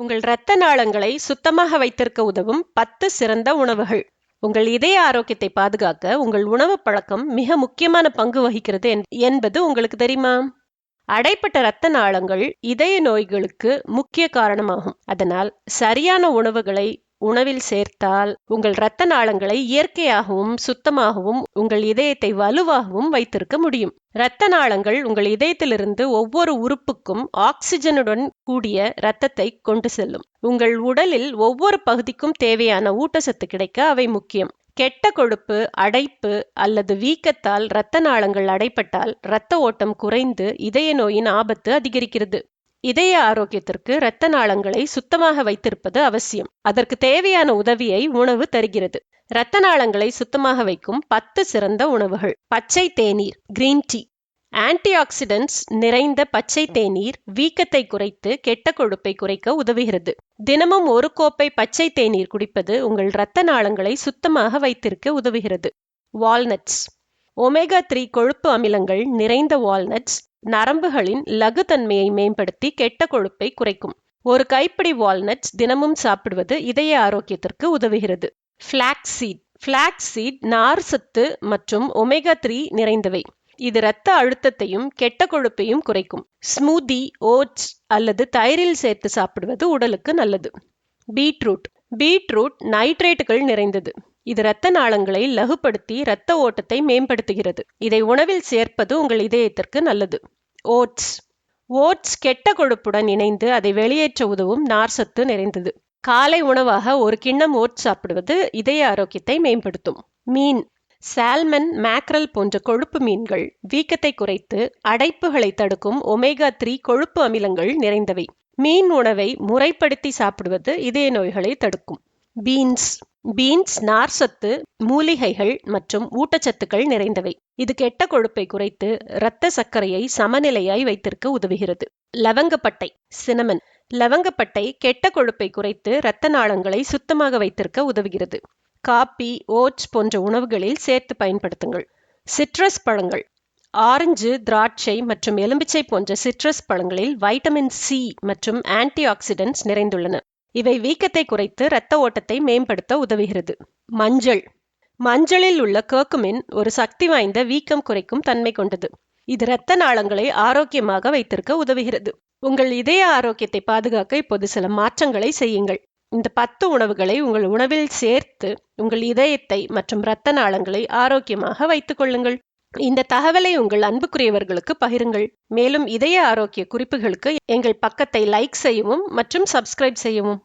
உங்கள் இரத்த நாளங்களை சுத்தமாக வைத்திருக்க உதவும் பத்து சிறந்த உணவுகள். உங்கள் இதய ஆரோக்கியத்தை பாதுகாக்க உங்கள் உணவு பழக்கம் மிக முக்கியமான பங்கு வகிக்கிறது என்- என்பது உங்களுக்கு தெரியுமா? அடைப்பட்ட இரத்த நாளங்கள் இதய நோய்களுக்கு முக்கிய காரணமாகும். அதனால் சரியான உணவுகளை உணவில் சேர்த்தால் உங்கள் இரத்த நாளங்களை இயற்கையாகவும் சுத்தமாகவும் உங்கள் இதயத்தை வலுவாகவும் வைத்திருக்க முடியும். இரத்த நாளங்கள் உங்கள் இதயத்திலிருந்து ஒவ்வொரு உறுப்புக்கும் ஆக்சிஜனுடன் கூடிய இரத்தத்தை கொண்டு செல்லும். உங்கள் உடலில் ஒவ்வொரு பகுதிக்கும் தேவையான ஊட்டச்சத்து கிடைக்க அவை முக்கியம். கெட்ட கொழுப்பு அடைப்பு அல்லது வீக்கத்தால் இரத்த நாளங்கள் அடைப்பட்டால் இரத்த ஓட்டம் குறைந்து இதய நோயின் ஆபத்து அதிகரிக்கிறது. இதய ஆரோக்கியத்திற்கு இரத்த நாளங்களை சுத்தமாக வைத்திருப்பது அவசியம். அதற்கு தேவையான உதவியை உணவு தருகிறது. இரத்த நாளங்களை சுத்தமாக வைக்கும் பத்து சிறந்த உணவுகள். பச்சை தேநீர் கிரீன் டீ ஆன்டி ஆக்சிடென்ட்ஸ் நிறைந்த பச்சை தேநீர் வீக்கத்தை குறைத்து கெட்ட கொழுப்பை குறைக்க உதவுகிறது. தினமும் ஒரு கோப்பை பச்சை தேநீர் குடிப்பது உங்கள் இரத்த நாளங்களை சுத்தமாக வைத்திருக்க உதவுகிறது. வால்நட்ஸ் ஒமேகா த்ரீ கொழுப்பு அமிலங்கள் நிறைந்த வால்நட்ஸ் நரம்புகளின் லகுத்தன்மையை மேம்படுத்தி கெட்ட கொழுப்பை குறைக்கும். ஒரு கைப்பிடி வால்நட்ஸ் தினமும் சாப்பிடுவது இதய ஆரோக்கியத்திற்கு உதவுகிறது. ஃபிளாக்ஸ் சீட் ஃபிளாக்ஸ் சீட் நார் சத்து மற்றும் ஒமேகா த்ரீ நிறைந்தவை. இது இரத்த அழுத்தத்தையும் கெட்ட கொழுப்பையும் குறைக்கும். ஸ்மூதி ஓட்ஸ் அல்லது தயிரில் சேர்த்து சாப்பிடுவது உடலுக்கு நல்லது. பீட்ரூட் பீட்ரூட் நைட்ரேட்டுகள் நிறைந்தது. இது இரத்த நாளங்களை லகுப்படுத்தி இரத்த ஓட்டத்தை மேம்படுத்துகிறது. இதை உணவில் சேர்ப்பது உங்கள் இதயத்திற்கு நல்லது. ஓட்ஸ். ஓட்ஸ் கெட்ட கொழுப்புடன் இணைந்து அதை வெளியேற்ற உதவும் நார்சத்து நிறைந்தது. காலை உணவாக ஒரு கிண்ணம் ஓட்ஸ் சாப்பிடுவது இதய ஆரோக்கியத்தை மேம்படுத்தும். மீன். சால்மன் மேக்ரல் போன்ற கொழுப்பு மீன்கள் வீக்கத்தை குறைத்து அடைப்புகளை தடுக்கும் ஒமேகா த்ரீ கொழுப்பு அமிலங்கள் நிறைந்தவை. மீன் உணவை முறைப்படுத்தி சாப்பிடுவது இதய நோய்களை தடுக்கும். பீன்ஸ். பீன்ஸ் நார்சத்து மூலிகைகள் மற்றும் ஊட்டச்சத்துக்கள் நிறைந்தவை. இது கெட்ட கொழுப்பை குறைத்து இரத்த சர்க்கரையை சமநிலையாய் வைத்திருக்க உதவுகிறது. லவங்கப்பட்டை சினமன். லவங்கப்பட்டை கெட்ட கொழுப்பை குறைத்து இரத்த நாளங்களை சுத்தமாக வைத்திருக்க உதவுகிறது. காபி ஓட்ஸ் போன்ற உணவுகளில் சேர்த்து பயன்படுத்துங்கள். சிட்ரஸ் பழங்கள். ஆரஞ்சு திராட்சை மற்றும் எலும்பிச்சை போன்ற சிட்ரஸ் பழங்களில் வைட்டமின் சி மற்றும் ஆன்டி ஆக்சிடென்ட்ஸ் நிறைந்துள்ளன. இவை வீக்கத்தை குறைத்து இரத்த ஓட்டத்தை மேம்படுத்த உதவுகிறது. மஞ்சள். மஞ்சளில் உள்ள கேக்குமின் ஒரு சக்தி வாய்ந்த வீக்கம் குறைக்கும் தன்மை கொண்டது. இது இரத்த நாளங்களை ஆரோக்கியமாக வைத்திருக்க உதவுகிறது. உங்கள் இதய ஆரோக்கியத்தை பாதுகாக்க இப்போது சில மாற்றங்களை செய்யுங்கள். இந்த பத்து உணவுகளை உங்கள் உணவில் சேர்த்து உங்கள் இதயத்தை மற்றும் இரத்த நாளங்களை ஆரோக்கியமாக வைத்துக் கொள்ளுங்கள். இந்த தகவலை உங்கள் அன்புக்குரியவர்களுக்கு பகிருங்கள். மேலும் இதய ஆரோக்கிய குறிப்புகளுக்கு எங்கள் பக்கத்தை லைக் செய்யவும் மற்றும் சப்ஸ்கிரைப் செய்யவும்.